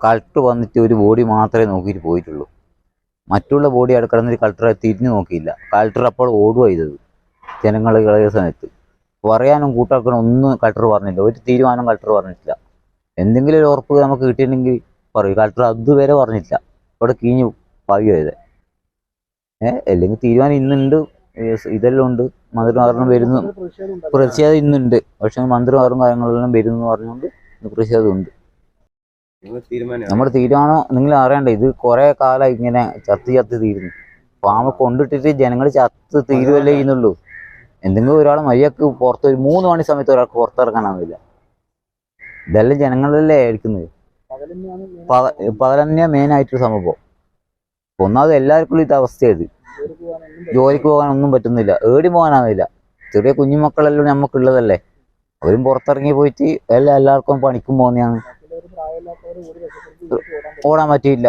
Collector വന്നിട്ട് ഒരു body മാത്രമേ നോക്കിയിട്ട് പോയിട്ടുള്ളൂ. മറ്റുള്ള ബോഡി കിടന്നിട്ട് കളക്ടറെ തിരിഞ്ഞു നോക്കിയില്ല. കളക്ടർ അപ്പോൾ ഓടുക ചെയ്തത്. ജനങ്ങൾ കളയ സമയത്ത്. പറയാനും കൂട്ടാക്കാനും ഒന്നും കളക്ടർ പറഞ്ഞില്ല. ഒരു തീരുമാനം കളക്ടർ പറഞ്ഞിട്ടില്ല. എന്തെങ്കിലും ഒരു ഉറപ്പ് നമുക്ക് കിട്ടിയിട്ടുണ്ടെങ്കിൽ പറയും. കളക്ടർ അതുവരെ പറഞ്ഞിട്ടില്ല. ഇവിടെ കീഞ്ഞു പാകിയത് ഏഹ് അല്ലെങ്കിൽ തീരുമാനം ഇന്നുണ്ട്. ഇതെല്ലാം ഉണ്ട്. മന്ത്രിമാരെല്ലാം വരുന്നു. പ്രതിഷേധം ഇന്നുണ്ട്. പക്ഷെ മന്ത്രിമാരും കാര്യങ്ങളെല്ലാം വരുന്നു പറഞ്ഞുകൊണ്ട് പ്രതിഷേധം തീരുമാനം നമ്മുടെ തീരുമാനം നിങ്ങൾ അറിയണ്ട ഇത് കുറെ കാലം ഇങ്ങനെ ചത്ത് ചത്ത് തീരുന്നു. പാമ്പ് കൊണ്ടിട്ടിട്ട് ജനങ്ങൾ ചത്ത് തീരുവല്ലേ ചെയ്യുന്നുള്ളൂ. എന്തെങ്കിലും ഒരാൾ മയ്യക്ക് പുറത്ത് ഒരു മൂന്ന് മണി സമയത്ത് ഒരാൾക്ക് പുറത്തിറങ്ങാനാവില്ല. ഇതെല്ലാം ജനങ്ങളല്ലേ ആയിരിക്കുന്നത് പകൽ തന്നെയാണ് മെയിൻ ആയിട്ടൊരു സംഭവം. ഒന്നാമത് എല്ലാവർക്കും ഇത് അവസ്ഥയത്. ജോലിക്ക് പോകാനൊന്നും പറ്റുന്നില്ല. ഏടി പോകാനാവില്ല. ചെറിയ കുഞ്ഞുമക്കളെല്ലാം നമുക്കുള്ളതല്ലേ അവരും പുറത്തിറങ്ങി പോയിട്ട് എല്ലാ എല്ലാവർക്കും പണിക്കും പോകുന്നതാണ്. ഓടാൻ പറ്റിയില്ല.